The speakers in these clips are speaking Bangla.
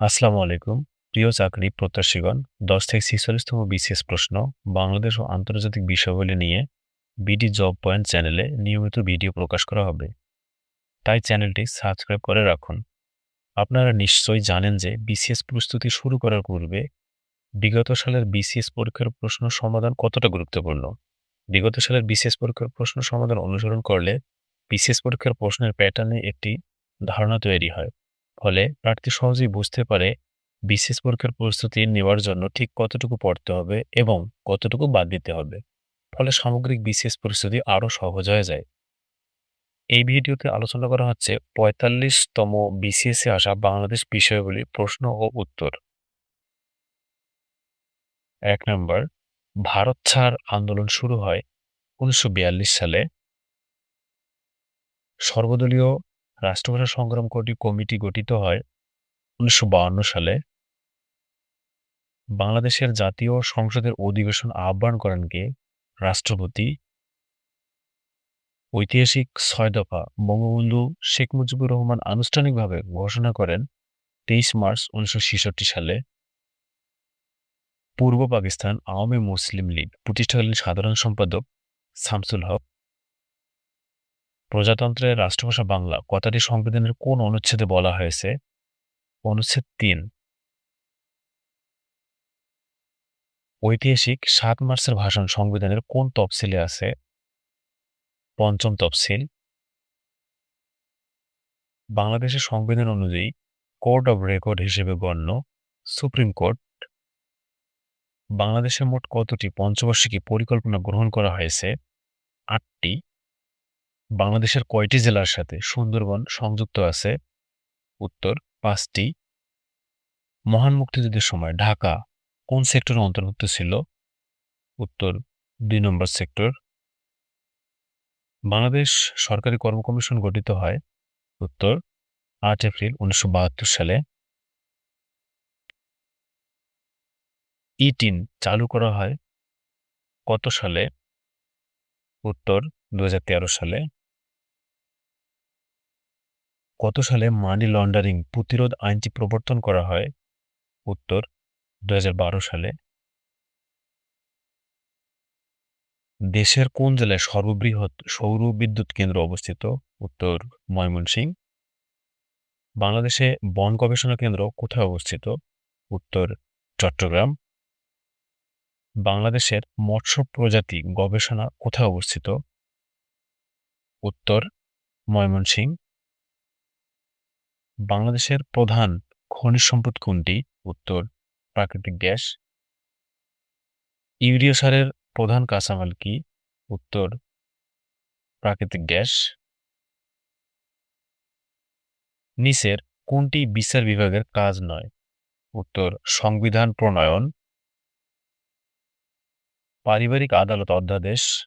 আসসালামু আলাইকুম। প্রিয় চাকরি প্রত্যাশীগণ, দশ থেকে ছিচল্লিশতম বিশেষ প্রশ্ন, বাংলাদেশ ও আন্তর্জাতিক বিষয়াবলী নিয়ে বিডি জব পয়েন্ট চ্যানেলে নিয়মিত ভিডিও প্রকাশ করা হবে। তাই চ্যানেলটি সাবস্ক্রাইব করে রাখুন। আপনারা নিশ্চয়ই জানেন যে বিসিএস প্রস্তুতি শুরু করার পূর্বে বিগত সালের বিসিএস পরীক্ষার প্রশ্ন সমাধান কতটা গুরুত্বপূর্ণ? বিগত সালের বিসিএস পরীক্ষার প্রশ্ন সমাধান অনুসরণ করলে বিসিএস পরীক্ষার প্রশ্নের প্যাটার্নে একটি ধারণা তৈরি হয়। ফলে প্রার্থী সহজেই বুঝতে পারে বিশেষ পরীক্ষার প্রস্তুতি নেওয়ার জন্য ঠিক কতটুকু পড়তে হবে এবং কতটুকু বাদ দিতে হবে। ফলে সামগ্রিক বিশেষ পরিস্থিতি আরও সহজ হয়ে যায়। এই ভিডিওতে আলোচনা করা হচ্ছে পঁয়তাল্লিশতম বিসিএসে আসা বাংলাদেশ বিষয়গুলি প্রশ্ন ও উত্তর। এক নম্বর, ভারত ছাড় আন্দোলন শুরু হয় উনিশশো বিয়াল্লিশ সালে। সর্বদলীয় রাষ্ট্রভাষা সংগ্রাম কমিটি গঠিত হয় উনিশশো সালে। বাংলাদেশের জাতীয় সংসদের অধিবেশন আহ্বান করেন কে? রাষ্ট্রপতি। ঐতিহাসিক ছয় দফা বঙ্গবন্ধু শেখ মুজিবুর রহমান আনুষ্ঠানিকভাবে ঘোষণা করেন তেইশ মার্চ উনিশশো ছেষট্টি সালে। পূর্ব পাকিস্তান আওয়ামী মুসলিম লীগ প্রতিষ্ঠাকালীন সাধারণ সম্পাদক শামসুল হক। প্রজাতন্ত্রের রাষ্ট্রভাষা বাংলা কথাটি সংবিধানের কোন অনুচ্ছেদে বলা হয়েছে? অনুচ্ছেদ তিন। ঐতিহাসিক সাত মার্চের ভাষণ সংবিধানের কোন তফসিলে আছে? পঞ্চম তফসিল। বাংলাদেশের সংবিধান অনুযায়ী কোর্ট অব রেকর্ড হিসেবে গণ্য, সুপ্রিম কোর্ট। বাংলাদেশের মোট কতটি পঞ্চবার্ষিকী পরিকল্পনা গ্রহণ করা হয়েছে? আটটি। বাংলাদেশের কয়টি জেলার সাথে সুন্দরবন সংযুক্ত আছে? উত্তর, পাঁচটি। মহান মুক্তিযুদ্ধের সময় ঢাকা কোন সেক্টরের অন্তর্ভুক্ত ছিল? উত্তর, দুই নম্বর সেক্টর। বাংলাদেশ সরকারি কর্ম কমিশন গঠিত হয়, উত্তর, আট এপ্রিল উনিশশো বাহাত্তর সালে। ই টিন চালু করা হয় কত সালে? উত্তর দু হাজার তেরো সালে। কত সালে মানি লন্ডারিং প্রতিরোধ আইনটি প্রবর্তন করা হয়? উত্তর দু হাজার বারো সালে। দেশের কোন জেলায় সর্ববৃহৎ সৌর বিদ্যুৎ কেন্দ্র অবস্থিত? উত্তর, ময়মনসিংহ। বাংলাদেশে বন গবেষণা কেন্দ্র কোথায় অবস্থিত? উত্তর, চট্টগ্রাম। বাংলাদেশের মৎস্য প্রজাতি গবেষণা কোথায় অবস্থিত? উত্তর, ময়মনসিংহ। বাংলাদেশের প্রধান খনিজ সম্পদ কোনটি? উত্তর, প্রাকৃতিক গ্যাস। ইউরিয়া সারের প্রধান কাঁচামাল কি? উত্তর, প্রাকৃতিক গ্যাস। নিচের কোনটি বিচার বিভাগের কাজ নয়? উত্তর, সংবিধান প্রণয়ন। পারিবারিক আদালত অধ্যাদেশ।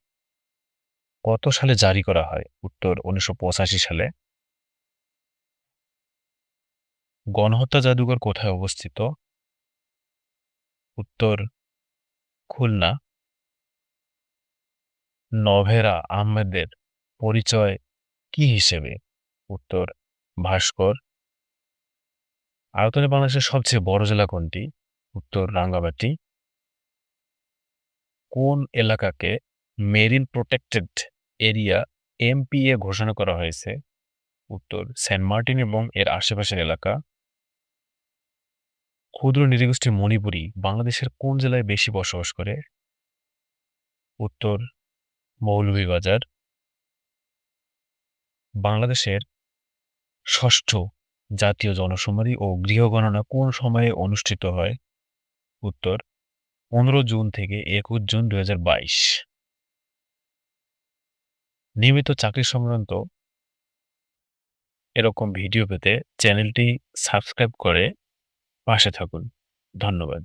কত সালে জারি করা হয়? উত্তর, উনিশশো পঁচাশি সালে। গণহত্যা জাদুঘর কোথায় অবস্থিত? উত্তর, খুলনা। নভেরা আহমেদের পরিচয় কি হিসেবে? উত্তর, ভাস্কর। আয়তনে বাংলাদেশের সবচেয়ে বড় জেলা কোনটি? উত্তর, রাঙ্গামাটি। কোন এলাকাকে মেরিন প্রোটেক্টেড এরিয়া এমপিএ ঘোষণা করা হয়েছে? উত্তর, সেন্ট মার্টিন এবং এর আশেপাশের এলাকা। ক্ষুদ্র নৃগোষ্ঠী মণিপুরী বাংলাদেশের কোন জেলায় বেশি বসবাস করে? উত্তর মৌলভীবাজার বাংলাদেশের ষষ্ঠ জাতীয় জনশুমারি ও গৃহগণনা কোন সময়ে অনুষ্ঠিত হয়? উত্তর, পনেরো জুন থেকে একুশ জুন দু বাইশ। নিয়মিত চাকরি সংক্রান্ত এরকম ভিডিও পেতে চ্যানেলটি সাবস্ক্রাইব করে পাশে থাকুন। ধন্যবাদ।